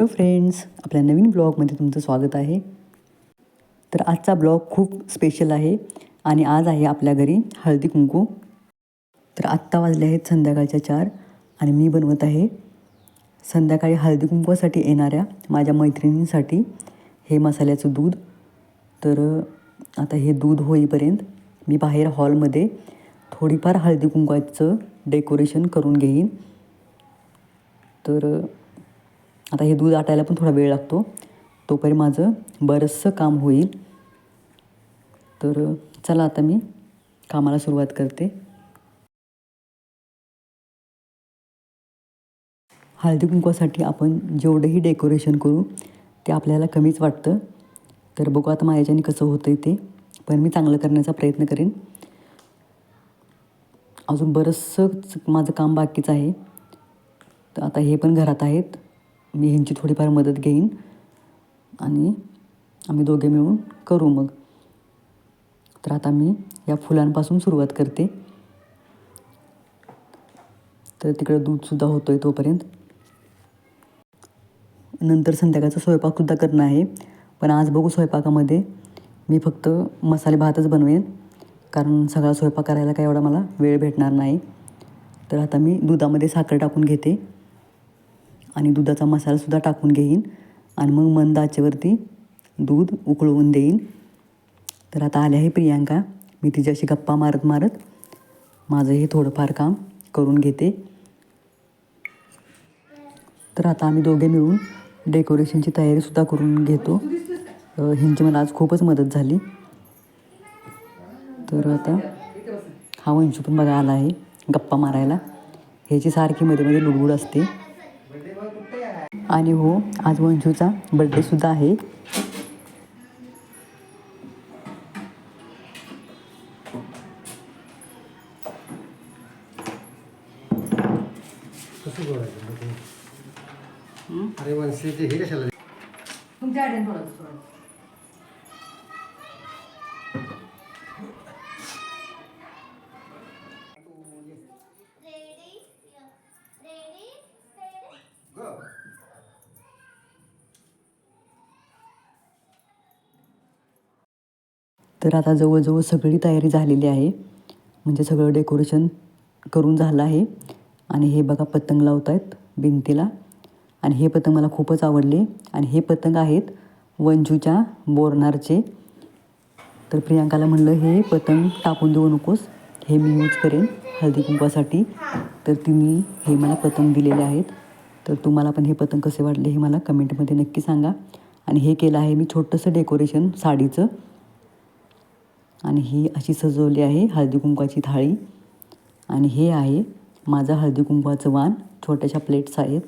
Hello friends आपल्या नवीन ब्लॉगमध्ये तुमचं स्वागत आहे. तर आजचा ब्लॉग खूप स्पेशल आहे आणि आज आहे आपल्या घरी हळदी कुंकू. तर आत्ता वाजले आहेत संध्याकाळच्या चार आणि मी बनवत आहे संध्याकाळी हळदी कुंकूसाठी येणाऱ्या माझ्या मैत्रिणींसाठी हे मसाल्याचं दूध. तर आता हे दूध होईपर्यंत मी बाहेर हॉलमध्ये थोडीफार हळदी कुंकवाचं डेकोरेशन करून घेईन. तर आता हे दूध आटायला पण थोडा वेळ लागतो. तोपर्यंत माझं बरंचसं काम होईल. तर चला आता मी कामाला सुरुवात करते. हळदी कुंकवासाठी आपण जेवढंही डेकोरेशन करू ते आपल्याला कमीच वाटतं. तर बघू आता माझ्याच्याने कसं होतं आहे ते. पण मी चांगलं करण्याचा प्रयत्न करेन. अजून बरंचसं माझं काम बाकीचं आहे. तर आता हे पण घरात आहेत. मी ह्यांची थोडीफार मदत घेईन आणि आम्ही दोघे मिळून करू मग. तर आता मी या फुलांपासून सुरुवात करते. तर तिकडं दूधसुद्धा होतं आहे तोपर्यंत. नंतर संध्याकाळचा स्वयंपाकसुद्धा करणं आहे. पण आज बघू स्वयंपाकामध्ये मी फक्त मसाले भातच बनवेन. कारण सगळा स्वयंपाक करायला काय एवढा मला वेळ भेटणार नाही. तर आता मी दुधामध्ये साखर टाकून घेते. आणि दुधाचा मसालासुद्धा टाकून घेईन. आणि मग मंद आचेवरती दूध उकळवून देईन. तर आता आले आहे प्रियांका. मी तिच्याशी गप्पा मारत मारत माझं हे थोडंफार काम करून घेते. तर आता आम्ही दोघे मिळून डेकोरेशनची तयारीसुद्धा करून घेतो. ह्यांची मला आज खूपच मदत झाली. तर आता हा वंशू पण बघा आला आहे गप्पा मारायला. ह्याची सारखी मध्ये मध्ये लुडबुड असते. आणि हो आज वंशूचा बड्डेसुद्धा आहे. कसं बोलायचं अरे मनसेचे हे कशाला? तुमच्या तर आता जवळजवळ सगळी तयारी झालेली आहे. म्हणजे सगळं डेकोरेशन करून झालं आहे. आणि हे बघा पतंग लावत आहेत भिंतीला. आणि हे पतंग मला खूपच आवडले. आणि हे पतंग आहेत वंजूच्या बोरणारचे. तर प्रियांकाला म्हणलं हे पतंग टाकून देऊ नकोस. हे मी यूज करेन हळदी कुंपासाठी तर तिने हे मला पतंग दिलेले आहेत. तर तुम्हाला पण हे पतंग कसे वाटले हे मला कमेंटमध्ये नक्की सांगा. आणि हे केलं आहे मी छोटंसं डेकोरेशन साडीचं. आणि ही अशी सजवली आहे हळदी कुंकवाची थाळी. आणि हे आहे माझं हळदी कुंकवाचं वाण छोट्याशा प्लेट्स आहेत.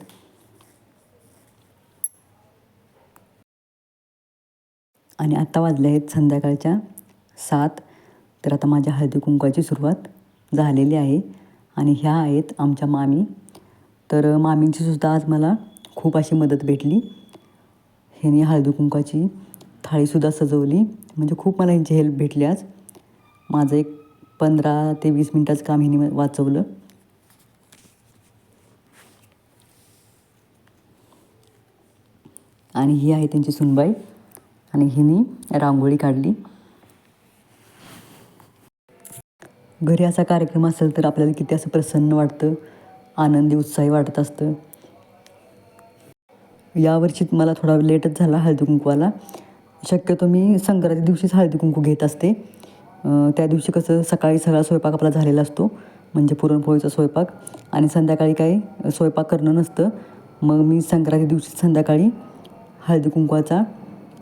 आणि आत्ता वाजले आहेत संध्याकाळच्या सात. तर आता माझ्या हळदी कुंकवाची सुरुवात झालेली आहे. आणि ह्या आहेत आमच्या मामी. तर मामींची सुद्धा आज मला खूप अशी मदत भेटली. ह्याने हळदी कुंकवाची थाळीसुद्धा सजवली. म्हणजे खूप मला यांची हेल्प भेटली आज. माझं एक पंधरा ते वीस मिनटाचं काम हिने वाचवलं. आणि ही आहे त्यांची सुनबाई. आणि हिने रांगोळी काढली. घरी असा कार्यक्रम असेल तर आपल्याला किती असं प्रसन्न वाटतं. आनंदी उत्साही वाटत असतं. यावर्षी मला थोडा लेटच झाला हळदी कुंकवाला शक्यतो मी संक्रांती दिवशीच हळदी कुंकू घेत असते. त्या दिवशी कसं सकाळी सगळा स्वयंपाक आपला झालेला असतो म्हणजे पुरणपोळीचा स्वयंपाक. आणि संध्याकाळी काही स्वयंपाक करणं नसतं. मग मी संक्रांती दिवशी संध्याकाळी हळदी कुंकवाचा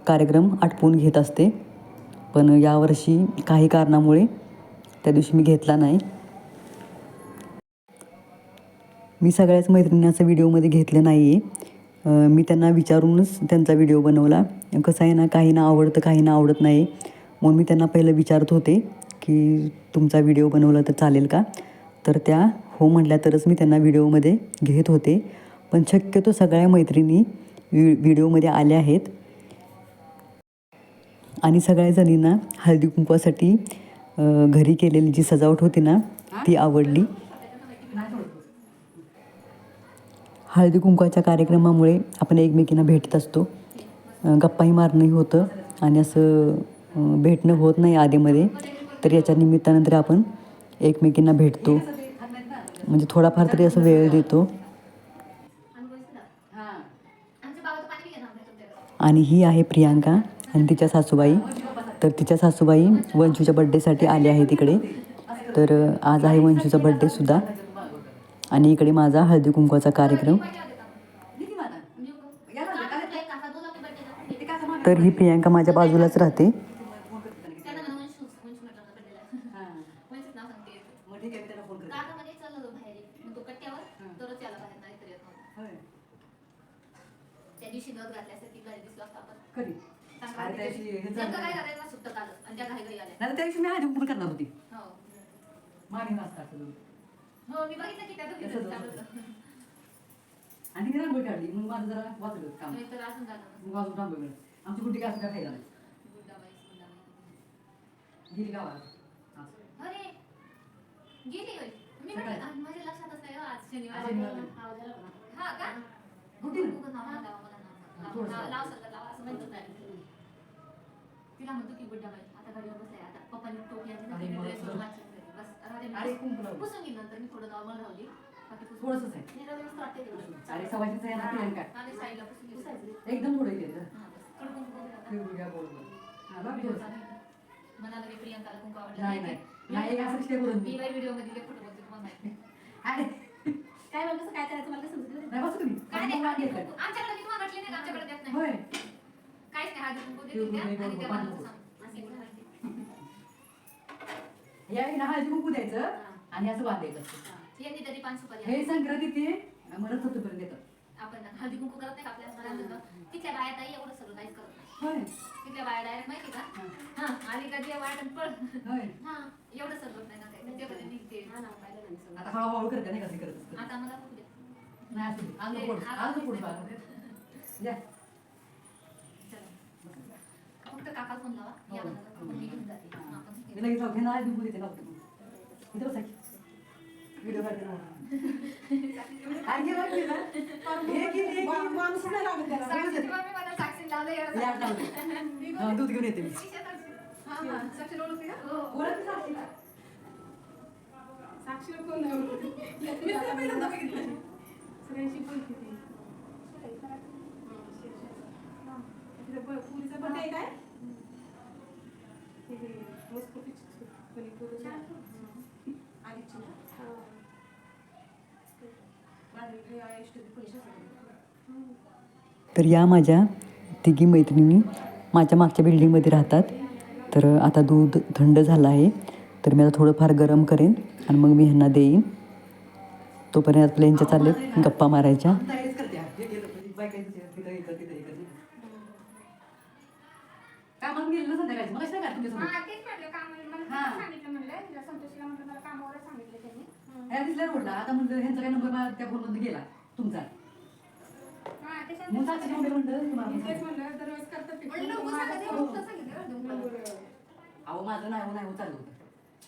कार्यक्रम आटपून घेत असते. पण यावर्षी काही कारणामुळे त्या दिवशी मी घेतला नाही. मी सगळ्याच मैत्रिणींचा व्हिडिओमध्ये घेतलं नाही आहे मी त्यांना विचारूनच त्यांचा व्हिडिओ बनवला. कसं आहे ना काहींना आवडतं काहींना आवडत नाही. म्हणून मी त्यांना पहिलं विचारत होते की तुमचा व्हिडिओ बनवला तर चालेल का? तर त्या हो म्हटल्या तरच मी त्यांना व्हिडिओमध्ये घेत होते. पण शक्यतो सगळ्या मैत्रिणी वि व्हिडिओमध्ये आल्या आहेत. आणि सगळ्या जणींना हळदी कुंकवासाठी घरी केलेली जी सजावट होती ना ती आवडली. हळदी कुंकवाच्या कार्यक्रमामुळे आपण एकमेकींना भेटत असतो. गप्पाही मारणंही होतं आणि असं भेटणं होत नाही आधीमध्ये. तर याच्या निमित्तानं तरी आपण एकमेकींना भेटतो. म्हणजे थोडाफार तरी असं वेळ देतो. आणि ही आहे प्रियांका आणि तिच्या सासूबाई. तर तिच्या सासूबाई वंशूच्या बड्डेसाठी आले आहे तिकडे तर आज आहे वंशूचा बड्डेसुद्धा आणि इकडे माझा हळदी कुंकवाचा कार्यक्रम. तर ही प्रियांका माझ्या बाजूलाच राहते. त्या दिवशी मी हळदी कुंकू करणार होती. हो. असं हो मी बघितलं की त्या दोघी तसंच चालू होतं. होतं. आणि ती रांगोळी काढली मग माझं जरा वाचलं काम मी तर अजून. मग अजून रांगोळी काढली. आमची गुड्डी काय असं काय खायला नाही गुंडाबाई, गुंडाबाई. गेली गावात असं. अरे गेली होय मी सकाळी. म्हटलं आज माझ्या लक्षातच नाही हो, आज शनिवार आज आहे. शनिवार. हा का गुड्डी ना? उगाच नाव लावा, मला नाव लावा. थोडंसं. लाव- लाव सगळं लावा, असं म्हणतो काय. तिला म्हणतो की गुड्डाबाई आता गाडीवर बसलाय आता पप्पानी टोपी आणली ना, तिने dress वर मी. अरे कुंकू लावलं. पुसून घेईन नंतर मी थोडं नॉर्मल राहली बाकी पुसून- थोडंसंच आहे. मी वाटते तेवढं. अरे सवाशीचं आहे ना प्रियांका आणि साईडला पुसून घ्यायचं. एकदम थोडं केलं हा, बस. कडकून कुंकू. हा, मी प्रियंकाला आवडलं नाही नाही नाही एक असं स्टेप बोलून मी व्हिडिओमध्ये फोटो बोलते तुम्हाला माहिती नाही. अरे काय म्हणलं काय करायचं मला काय समजलं नाही. बसू तुम्ही काय. आमच्याकडे मी तुम्हाला म्हटले नाही आमच्याकडे देत नाही होय काहीच नाही हळदी कुंकू देते त्या आणि त्या बाजूला नको. सांग. असं एक यावेळी ना हळदी कुंकू द्यायचं आणि असं बांधायचं हा. यांनी तरी पाच सुपारी हे संक्रांती ते म्हणत होतं पर्यंत येतात आपण हळदी कुंकू करत नाही का? आपल्या घरात तिथल्या बाया ताई एवढं सगळं काहीच करत नाही. होय. तिथल्या बाया डायरेक्ट माहिती का? हा. आली का जे वाटण पळ. होय. हा एवढं सगळं नाही ना काही निघते आता हळूहळू करते नाही कसं करत असतं. आता मला बघू द्या. नाही असू दे. आज नको पडू. आज नको पडू आता. द्या. चला. फक्त काका फोन लावा. या हो. मी घेऊन जाते. हा, हे? हे हे. साक्षीची मम्मी मला साक्षी लावलं एवढं या आता लावते. हा, दूध घेऊन येते मी हा, हा. हो. साक्षीला? कोण. सगळ्यांशी बोलते पुरीचा काय? तर या माझ्या तिघी मैत्रिणी माझ्या मागच्या बिल्डिंगमध्ये राहतात. तर आता दूध थंड झालं आहे. तर मी आता थोडंफार गरम करेन आणि मग मी ह्यांना देईन. तोपर्यंत आपल्या यांच्या चालले गप्पा मारायच्या हा, तेच म्हटलं कामाला मला हा. तेच सांगितलं म्हणलं तिला संतोषीला म्हटलं मला कामावर सांगितलं त्यांनी. रोडला. आता म्हणलं ह्यांचा काय नंबर मला त्या फोनमध्ये गेला तुमचा. हा त्याच्यात मग साक्षी नंबर म्हणलं मी तुम्हाला तेच म्हणलं, दरवेळेस करतात ते. म्हणलं लवकर सांगा, ते माझं- लवकर सांगितलं बरं, लवकर. नंबर- अहो माझं नाही हो नाही हो चालू होतं.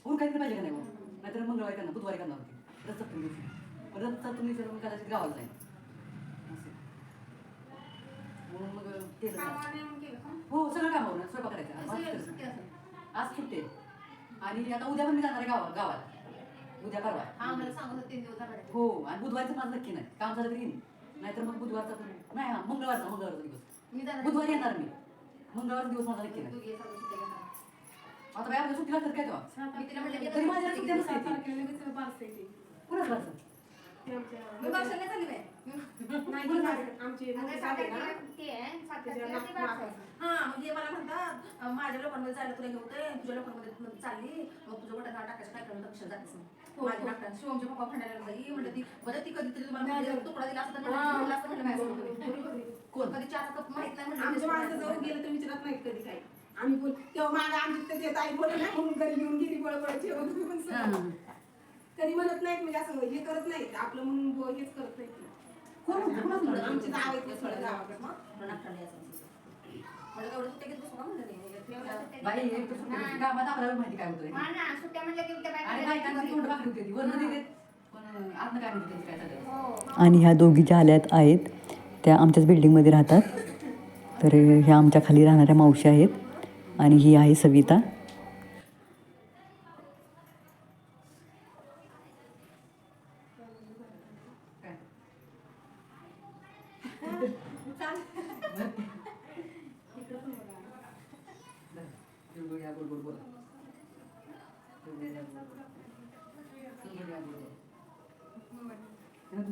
ऊर काहीतरी पाहिजे का नाही हो? नाहीतर मंगळवारी करणार बुधवारी करणार होती. रथ सप्तमी दिवशी. रथ सप्तमी दिवशी कदाचित गावाला जाईल. असं. म्हणून मग ते कामावर नाही मग केलं का? हो सगळं कामावर ना स्वयंपाक करायचा. आज. सुट्टी असेल. आज सुट्टी आहे. आणि आता उद्या पण मी जाणार आहे गावात गावात. उद्या परवा. हा मला सांगत होते तीन दिवस झाले. हो आणि बुधवारचं माझं नक्की नाही. काम झालं तरी येईन नाहीतर मग बुधवारचा नाही हा मंगळवारचा मंगळवारचा दिवस. मी जाणार. बुधवारी येणार मी. मंगळवारचा दिवस माझा नक्की नाही. आता काय आपल्या सुट्टी लागतात काय तेव्हा? मी तिला म्हटलं की तरी माझ्या सुट्ट्या. कुणाच म्हणजे मला म्हणतात माझ्या लोकांमध्ये जायला तुला घेऊते तुझ्या लोकांमध्ये चालली मग तुझं नाव टाकायचं काय लक्ष मग. हो, माझ्या हो. नाटकात शिवमचे पप्पा भांडायला बाई म्हणलं ती बरं ती कधीतरी तुम्हाला नाही, म्हणजे नाही. तुकडा दिला असता हा. कोण कधी चहा कप माहीत नाही आमच्या माणसं जवळ गेलं तर विचारत नाहीत कधी काय आम्ही बोल तेव्हा मागे आमची तर ते ताई बोलत नाही म्हणून घरी घेऊन गेली बळबळाची कधी म्हणत नाहीत म्हणजे असं हे करत नाहीत. आपलं म्हणून हेच करत नाहीत. कोण म्हणतं? कोणाचं म्हणतं? आमचे जाव आहेत ना थोडं गावाकडं. मग? बाई तर सुट्टी- आपल्याला माहिती काय होतं हा ना, सुट्ट्या म्हणल्या की त्या आणि बायका बायकांची तोंड भाकरी होती ती. वरनं देते आतनं काय म्हणते त्यांचं काय झालं. हो. आणि ह्या दोघी ज्या आल्यात आहेत त्या आमच्याच बिल्डिंगमध्ये राहतात. तर ह्या आमच्या खाली राहणाऱ्या मावशी आहेत. आणि ही आहे सविता.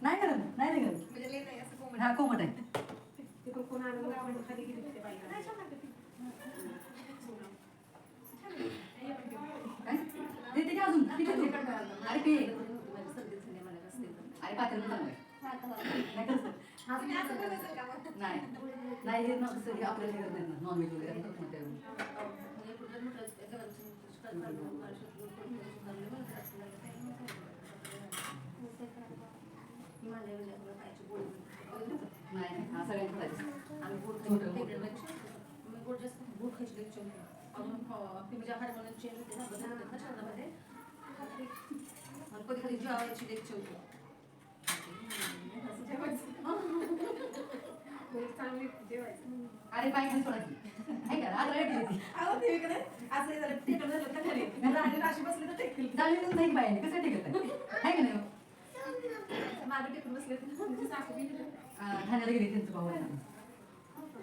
नाही तिथे बाईला. काय? ते ते अजून अरे ते अरे पात्र अरे पातेलं पण चांगलं आहे. नाही करत. नाही नाही हे नसतं हे आपल्याला हे करत नाही ना नॉनव्हेज वगैरे करत नाही त्यावेळी. नाही नाही हा सगळ्यांना करायचं आम्ही गोड छोटं, खायचं. मोठं. मी गोड जास्त गोड खायची लई इच्छा होती. अजून अं, आपली म्हणजे हार्मोनची चेंज होते ना बदल होतात ना शरीरामध्ये. मला कधी कधी जेवायची लई इच्छा होती घरी चांगली जेवायचं. अरे पाय खाली सोडायची आहे का आज रेट होती अहो, ते इकडे असं हे झालं, टेकलं झालं का खाली. राहिलेलं अशी बसली तर टेकली. जाणीवच नाही पाहिजे कसं ठीक आहे का नाही मागे टेकून बसली तिची सासू बी गेली. अं, ठाण्याला गेली त्यांचं भाऊ आहे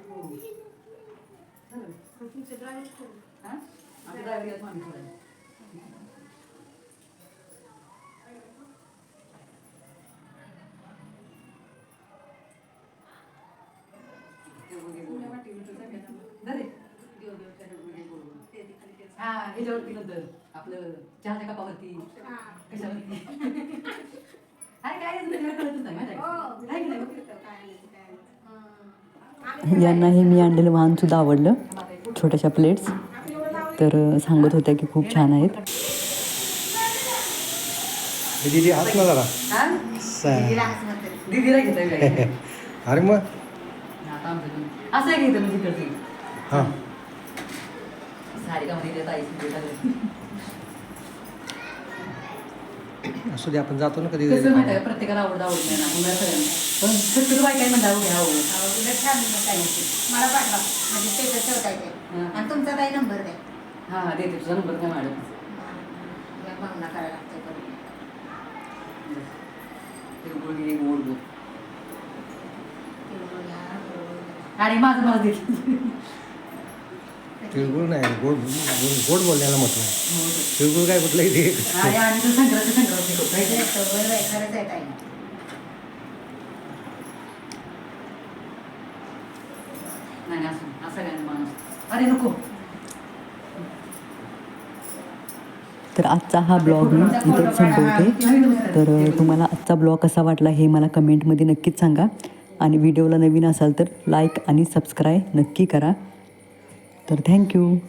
हो. तुमचे? हा? ड्रायव्हर मामी. ह्याच्यावरती नंतर आपलं चहाच्या कपावरती. कशावरती? अरे काय कळतच नाही माहिती आहे की. यांना हे. मी आणलेलं वाहनसुद्धा आवडलं. छोट्याशा प्लेट्स तर अ, सांगत होत्या की खूप छान आहेत. दीदी हात ना जरा. हा? सा- दीदीला घेताय काय? अरे मग? आता आमचं पण. असं आहे म्हणजे इकडचं. हां साडी का मध्ये देता असू दे आपण जातो ना कधी कसं माहिती आहे प्रत्येकाला आवडत आवडत नाही ना मुलं सगळ्यांना. पण बाय काय हो मला पाठवा. म्हणजे स्टेटस ठेवता येते हा. आणि तुमचा काही नंबर द्या हा देते. तुझा नंबर काय मॅडम भावना करायला लागते परत. आणि माझं मला देते. तिळगुळ नाही गोड गोड गोड बोलण्याला म्हटलं. तिळगुळ काय कुठलंही ते आणि आणि तू संक्रांत संक्रांत करतो खरंच आहे. नाही नाही, असं असं काय माणूस अरे नको. तर आजचा हा ब्लॉग मी इथेच संपवते तर अ, तुम्हाला आजचा ब्लॉग कसा वाटला हे मला कमेंटमध्ये नक्कीच सांगा. आणि व्हिडिओला नवीन असाल तर लाईक आणि सबस्क्राईब नक्की करा. तर थँक्यू.